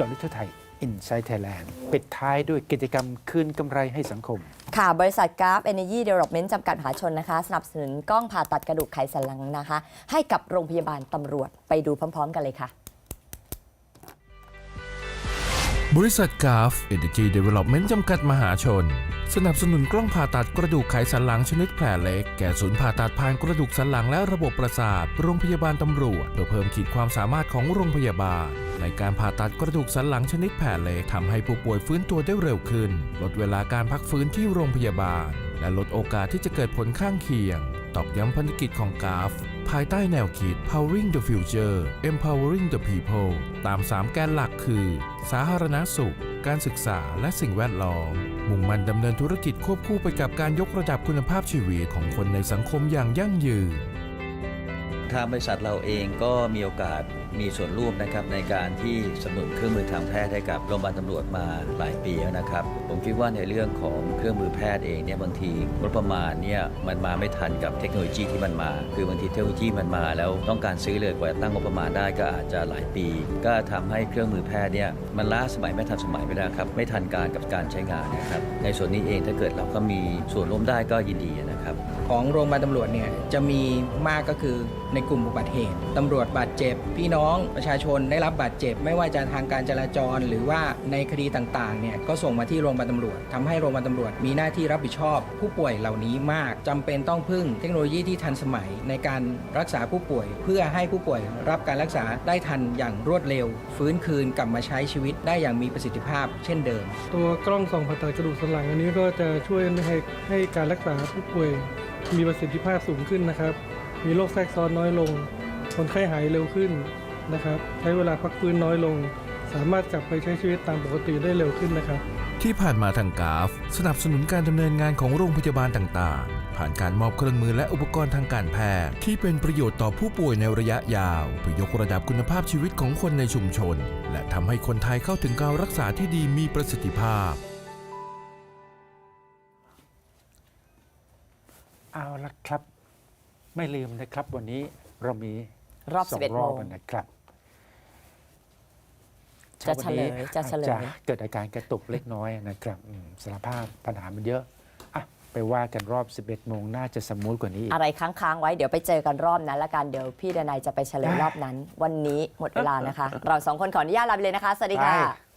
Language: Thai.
จอลิทไทยอินไซต์ไทยแลนด์ปิดท้ายด้วยกิจกรรมคืนกำไรให้สังคม ค่ะ บริษัทกราฟ Energy Development จำกัดมหาชนนะคะ สนับสนุนกล้องผ่าตัดกระดูกไขสันหลังนะคะ ให้กับโรงพยาบาลตำรวจไปดูพร้อม ๆ กันเลยค่ะ บริษัทกราฟ Energy Development จำกัดมหาชน สนับสนุนกล้องผ่าตัดกระดูกไขสันหลังชนิดแผลเล็ก แก่ศูนย์ผ่าตัดผ่านกระดูกสันหลังและระบบประสาทโรงพยาบาลตำรวจเพื่อเพิ่มขีดความสามารถของโรงพยาบาล ในการผ่าตัดกระดูกสันหลังชนิดแผลเล็กทำให้ผู้ป่วยฟื้นตัวได้เร็วขึ้น ลดเวลาการพักฟื้นที่โรงพยาบาล และลดโอกาสที่จะเกิดผลข้างเคียง ตอกย้ำพันธกิจของกราฟ ภายใต้แนวคิด powering the future empowering the people ตาม 3 แกนหลักคือ สาธารณสุข การศึกษาและสิ่งแวดล้อมมุ่งมั่นดำเนินธุรกิจควบคู่ไปกับการยกระดับคุณภาพชีวิตของคนในสังคมอย่างยั่งยืนทางบริษัทเราเองก็มีโอกาสมีส่วนร่วมนะครับในการที่สนับสนุนเครื่องมือทางแพทย์ให้กับโรงพยาบาลตำรวจมาหลายปีแล้วนะครับ ผมคิดว่าในเรื่องของเครื่องมือแพทย์เองเนี่ยบางทีงบประมาณเนี่ยมันมาไม่ทันกับเทคโนโลยีที่มันมา คือบางทีเทคโนโลยีมันมา แล้วต้องการซื้อเลยกว่าตั้งงบประมาณได้ก็อาจจะหลายปี ก็ทำให้เครื่องมือแพทย์เนี่ยมันล้าสมัยไม่ทันสมัยไปแล้วครับไม่ทันการกับการใช้งานนะครับในส่วนนี้เองถ้าเกิดเราก็มีส่วนร่วมได้ก็ยินดีนะครับของโรงพยาบาลตำรวจเนี่ยจะมีมากก็คือในกลุ่มอุบัติเหตุตำรวจบาดเจ็บพี่น้อง้องประชาชนได้รับบาดเจ็บ ไม่ว่าจะทางการจราจร หรือว่าในคดีต่างๆเนี่ยก็ส่งมาที่โรงพยาบาลตำรวจทำให้โรงพยาบาลตำรวจ มีหน้าที่รับผิดชอบ ผู้ป่วยเหล่านี้มากจำเป็นต้องพึ่งเทคโนโลยีที่ทันสมัยในการรักษาผู้ป่วย เพื่อให้ผู้ป่วยรับการรักษาได้ทันอย่างรวดเร็ว ฟื้นคืนกลับมาใช้ชีวิตได้อย่างมีประสิทธิภาพ เช่นเดิม ตัวกล้องส่องผ่าตัดกระดูกสันหลังอันนี้ก็จะช่วยให้ให้การรักษาผู้ป่วย มีประสิทธิภาพสูงขึ้นนะครับ มีโรคแทรกซ้อนน้อยลง คนไข้หายเร็วขึ้น นะครับ ใช้เวลาพักฟื้นน้อยลง สามารถกลับไปใช้ชีวิตตามปกติได้เร็วขึ้นนะครับ ที่ผ่านมาทางกราฟ สนับสนุนการดำเนินงานของโรงพยาบาลต่างๆ ผ่านการมอบเครื่องมือและอุปกรณ์ทางการแพทย์ ที่เป็นประโยชน์ต่อผู้ป่วยในระยะยาวเพื่อยกระดับคุณภาพชีวิตของคนในชุมชน และทำให้คนไทยเข้าถึงการรักษาที่ดีมีประสิทธิภาพ เอาละครับ ไม่ลืมนะครับ วันนี้เรามีรอบสง11รอบโมงนะครับ จะเฉลยช้าวันนี้จะเฉลยอาเกิดอาการกระตุกเล็กน้อยนะครับอืมสารภาพปัญหามันเยอะอะไปว่ากันรอบ 11 โมงน่าจะสมูทกว่านี้อีกอะไรค้าง ๆ ไว้เดี๋ยวไปเจอกันรอบนั้นละกัน เดี๋ยวพี่ดนายจะไปเฉลยรอบนั้น วันนี้หมดเวลานะคะ เราสองคนขออนุญาตลาไปเลยนะคะ สวัสดีค่ะได้